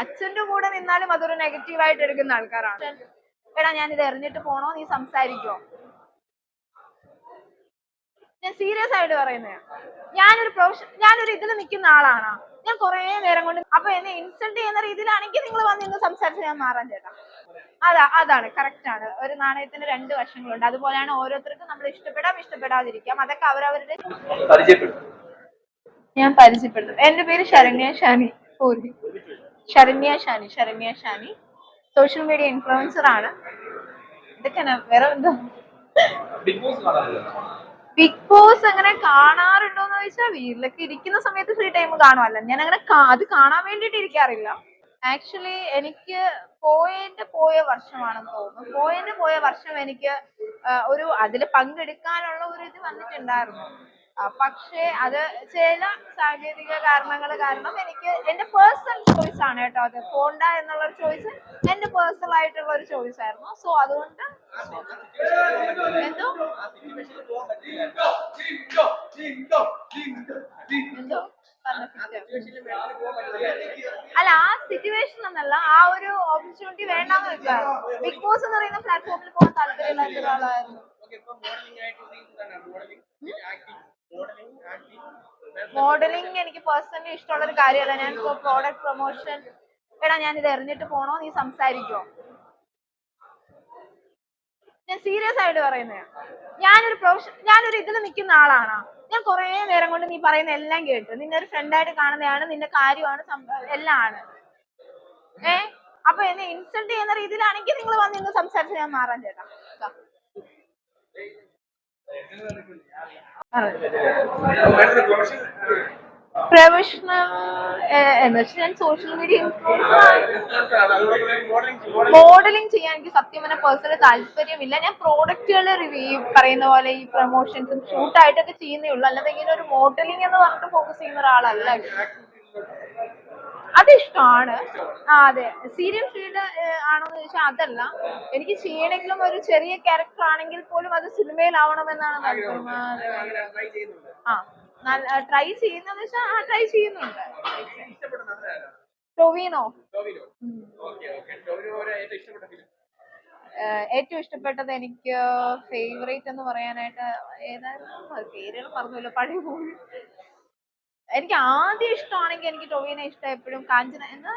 അച്ഛന്റെ കൂടെ നിന്നാലും അതൊരു നെഗറ്റീവ് ആയിട്ട് എടുക്കുന്ന ആൾക്കാരാണ്. എടാ ഞാൻ ഇത് എറിഞ്ഞിട്ട് പോണോ? നീ സംസാരിക്കോ? ഞാൻ സീരിയസ് ആയിട്ട് പറയുന്നത് ഞാനൊരു പ്രൊഫഷൻ ഞാനൊരു ഇതിൽ നിൽക്കുന്ന ആളാണ്. ഞാൻ കുറേ നേരം കൊണ്ട് അപ്പൊ എന്നെ ഇൻസൾട്ട് ചെയ്യുന്ന രീതിയിലാണെങ്കിൽ നിങ്ങൾ വന്ന് ഇന്ന് സംസാരിച്ച് ഞാൻ മാറാൻ ചേട്ടാ. അതാ അതാണ് കറക്റ്റ് ആണ്. ഒരു നാണയത്തിന് രണ്ട് വശങ്ങളുണ്ട്. അതുപോലെയാണ് ഓരോരുത്തർക്കും നമ്മൾ ഇഷ്ടപ്പെടാം ഇഷ്ടപ്പെടാതിരിക്കാം. അതൊക്കെ അവരവരുടെ ഞാൻ പരിചയപ്പെടുന്നു എന്റെ പേര് Saranya Shani Puri. Saranya Shani Saranya Shani. Social media influencer ആണ്. ഇതൊക്കെയാണ്. വേറെ എന്തോ? ബിഗ് ബോസ് അങ്ങനെ കാണാറുണ്ടോ എന്ന് ചോദിച്ചാൽ വീട്ടിലൊക്കെ ഇരിക്കുന്ന സമയത്ത് ഫ്രീ ടൈം കാണുമല്ല ഞാൻ അങ്ങനെ അത് കാണാൻ വേണ്ടിയിട്ട് ഇരിക്കാറില്ല. ആക്ച്വലി എനിക്ക് പോയതിന്റെ പോയ വർഷമാണെന്ന് തോന്നുന്നു. പോയതിന്റെ പോയ വർഷം എനിക്ക് ഒരു അതിൽ പങ്കെടുക്കാനുള്ള ഒരു ഇത് വന്നിട്ടുണ്ടായിരുന്നു. പക്ഷേ അത് ചില സാങ്കേതിക കാരണങ്ങൾ കാരണം എനിക്ക് എന്റെ പേഴ്സണൽ ചോയ്സ് ആണ് കേട്ടോ അത്. പോണ്ട എന്നുള്ള ചോയ്സ് എന്റെ പേഴ്സണൽ ആയിട്ടുള്ള ഒരു ചോയ്സ് ആയിരുന്നു. സോ അതുകൊണ്ട് എന്തോ? എന്തോ? അല്ല ആ സിറ്റുവേഷൻ എന്നല്ല ആ ഒരു ഓപ്പർച്യൂണിറ്റി വേണ്ടാന്ന് വെച്ചാൽ ബിഗ് ബോസ് എന്ന് പറയുന്ന പ്ലാറ്റ്ഫോമിൽ പോകാൻ താല്പര്യമില്ലാത്ത ഒരാളായിരുന്നു മോഡലിംഗ് എനിക്ക് പേഴ്സണലി ഇഷ്ടമുള്ള ഒരു കാര്യമല്ല. ഞാൻ ഇപ്പോൾ പ്രോഡക്റ്റ് പ്രൊമോഷൻ എടാ ഞാൻ ഇത് എറിഞ്ഞിട്ട് പോണോ നീ സംസാരിക്കോ? ഞാൻ സീരിയസ് ആയിട്ട് പറയുന്നത് ഞാനൊരു പ്രൊഫഷൻ ഞാനൊരു ഇതിൽ നിൽക്കുന്ന ആളാണ്. ഞാൻ കുറേ നേരം കൊണ്ട് നീ പറയുന്ന എല്ലാം കേട്ടു. നിന്നെ ഒരു ഫ്രണ്ടായിട്ട് കാണുന്നതാണ് നിന്റെ കാര്യമാണ് എല്ലാം ആണ് ഏ? അപ്പൊ എന്നെ ഇൻസൾട്ട് ചെയ്യുന്ന രീതിയിലാണെങ്കിൽ നിങ്ങൾ വന്ന് ഇന്ന് സംസാരിച്ച് ഞാൻ മാറാൻ ചേട്ടാ. പ്രൊഫഷണൽ എന്ന് വെച്ചാൽ ഞാൻ സോഷ്യൽ മീഡിയ മോഡലിംഗ് ചെയ്യാൻ എനിക്ക് സത്യം പറഞ്ഞ പേഴ്സണൽ താല്പര്യമില്ല. ഞാൻ പ്രോഡക്റ്റുകൾ റിവ്യൂ പറയുന്ന പോലെ ഈ പ്രൊമോഷൻസും ഷൂട്ടായിട്ടൊക്കെ ചെയ്യുന്നേ ഉള്ളൂ. അല്ലാതെ ഇങ്ങനെ ഒരു മോഡലിംഗ് എന്ന് പറഞ്ഞിട്ട് ഫോക്കസ് ചെയ്യുന്ന ഒരാളല്ല. അത് ഇഷ്ടമാണ് ആ അതെ. സീരിയൽ ഫീൽഡ് ആണോന്ന് ചോദിച്ചാൽ അതല്ല. എനിക്ക് ചെയ്യണമെങ്കിലും ഒരു ചെറിയ ക്യാരക്ടർ ആണെങ്കിൽ പോലും അത് സിനിമയിലാവണമെന്നാണ് താല്പര്യം. ആ, ട്രൈ ചെയ്യുന്നതെന്ന് വെച്ചാൽ ആ ട്രൈ ചെയ്യുന്നുണ്ട്. ടൊവിനോ. ഏറ്റവും ഇഷ്ടപ്പെട്ടത് എനിക്ക് ഫേവറേറ്റ് എന്ന് പറയാനായിട്ട് ഏതായിരുന്നു പേരുകൾ പറഞ്ഞല്ലോ പഴയ മൂവി എനിക്ക് ആദ്യം ഇഷ്ടമാണെങ്കിൽ എനിക്ക് ടൊവിനെ ഇഷ്ടം എപ്പോഴും കാഞ്ചന എന്ന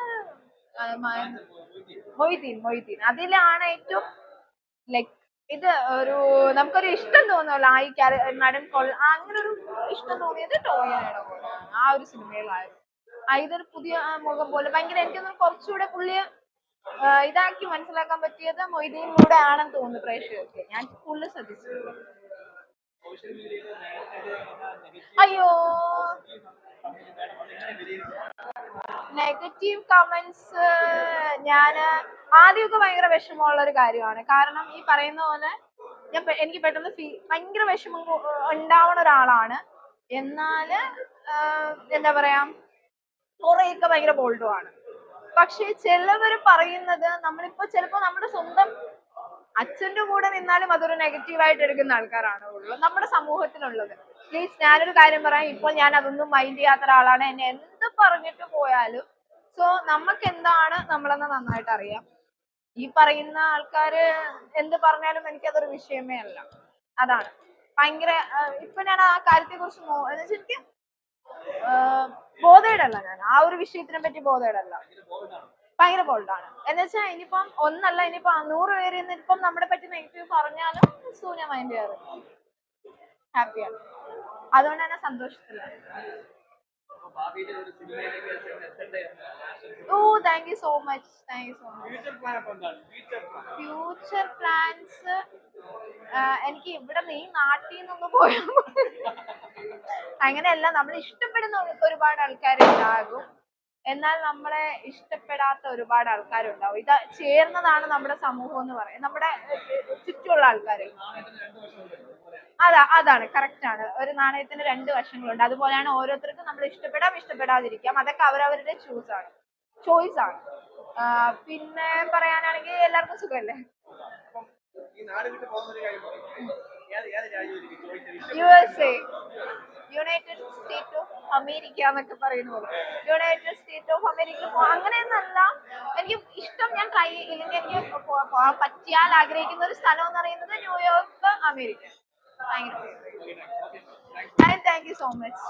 മൊയ്തീൻ മൊയ്തീൻ. അതിലാണ് ഏറ്റവും ലൈക്ക് ഇത് ഒരു നമുക്കൊരു ഇഷ്ടം തോന്നുമല്ലോ ആ ഈ നടൻ കൊള്ള അങ്ങനെ ഒരു ഇഷ്ടം തോന്നിയത് ടോവിനോയുടെ കൂടെയാണ് ആ ഒരു സിനിമയിലായിരുന്നു. ആ ഇതൊരു പുതിയ മുഖം പോലെ. ഭയങ്കര എനിക്കൊന്നും കുറച്ചുകൂടെ പുള്ളിയെ ഇതാക്കി മനസ്സിലാക്കാൻ പറ്റിയത് മൊയ്തീനിലൂടെ ആണെന്ന് തോന്നുന്നു പ്രേക്ഷകർക്ക്. ഞാൻ ഫുള്ള് ശ്രദ്ധിച്ചു അയ്യോ. നെഗറ്റീവ് കമന്റ്സ് ഞാൻ ആദ്യമൊക്കെ ഭയങ്കര വിഷമമുള്ള ഒരു കാര്യമാണ്. കാരണം ഈ പറയുന്ന പോലെ ഞാൻ എനിക്ക് പെട്ടെന്ന് ഫീ ഭയങ്കര വിഷമം ഉണ്ടാവുന്ന ഉണ്ടാവണ ഒരാളാണ്. എന്നാൽ എന്താ പറയാ കുറെയൊക്കെ ഭയങ്കര ബോൾഡുമാണ് പക്ഷെ ചിലവർ പറയുന്നത് നമ്മളിപ്പോ ചിലപ്പോ നമ്മുടെ സ്വന്തം അച്ഛന്റെ കൂടെ നിന്നാലും അതൊരു നെഗറ്റീവായിട്ട് എടുക്കുന്ന ആൾക്കാരാണ് ഉള്ളത് നമ്മുടെ സമൂഹത്തിനുള്ളത് പ്ലീസ് ഞാനൊരു കാര്യം പറയാം. ഇപ്പോൾ ഞാൻ അതൊന്നും മൈൻഡ് ചെയ്യാത്ത ഒരാളാണ്. എന്നെ എന്ത് പറഞ്ഞിട്ട് പോയാലും സോ നമുക്ക് എന്താണ് നമ്മളെന്ന് നന്നായിട്ട് അറിയാം. ഈ പറയുന്ന ആൾക്കാര് എന്ത് പറഞ്ഞാലും എനിക്കതൊരു വിഷയമേ അല്ല. അതാണ്. ഭയങ്കര ഇപ്പൊ ഞാൻ ആ കാര്യത്തെ കുറിച്ച് എനിക്ക് ബോധേടല്ല ഞാൻ. ആ ഒരു വിഷയത്തിനെ പറ്റി ബോധേടല്ല. ഭയങ്കര ബോൾഡാണ് എന്ന് വെച്ചാൽ ഇനിയിപ്പം ഒന്നല്ല ഇനിയിപ്പോ നൂറ് പേര് ഇന്നിപ്പം നമ്മളെ പറ്റി നെഗറ്റീവ് പറഞ്ഞാലും സൂര്യ മൈൻഡ് ചെയ്യാറ് ഹാപ്പിയാണ് അതുകൊണ്ട് തന്നെ സന്തോഷത്തിലാണ് ഓ thank you so much thank you so much future plans എനിക്ക് ഇവിടെ ഈ നാട്ടിൽ നിന്നൊന്ന് പോയാൽ. അങ്ങനെയല്ല നമ്മൾ ഇഷ്ടപ്പെടുന്ന ഒരുപാട് ഒരുപാട് ആൾക്കാരുണ്ടാകും. എന്നാൽ നമ്മളെ ഇഷ്ടപ്പെടാത്ത ഒരുപാട് ആൾക്കാരുണ്ടാവും. ഇത് ചേർന്നതാണ് നമ്മുടെ സമൂഹം എന്ന് പറയുന്നത്. നമ്മുടെ ചുറ്റുമുള്ള ആൾക്കാർ അതാ അതാണ് കറക്റ്റ് ആണ്. ഒരു നാണയത്തിന് രണ്ട് വശങ്ങളുണ്ട്. അതുപോലെയാണ് ഓരോരുത്തർക്കും നമ്മൾ ഇഷ്ടപ്പെടാം ഇഷ്ടപ്പെടാതിരിക്കാം. അതൊക്കെ അവരവരുടെ ചൂസ് ആണ്. ചോയ്സ് ആണ്. പിന്നെ പറയാനാണെങ്കിൽ എല്ലാവർക്കും സുഖമല്ലേ? U S A united state of America എന്നൊക്കെ പറയുന്ന പോലെ. യുണൈറ്റഡ് സ്റ്റേറ്റ് ഓഫ് അമേരിക്ക അങ്ങനെയൊന്നല്ല. ഞാൻ ട്രൈ ഇല്ലെങ്കിൽ എനിക്ക് പോകാൻ പറ്റിയാൽ ആഗ്രഹിക്കുന്ന ഒരു സ്ഥലം എന്ന് പറയുന്നത് ന്യൂയോർക്ക് അമേരിക്ക ഭയങ്കര. Thank you so much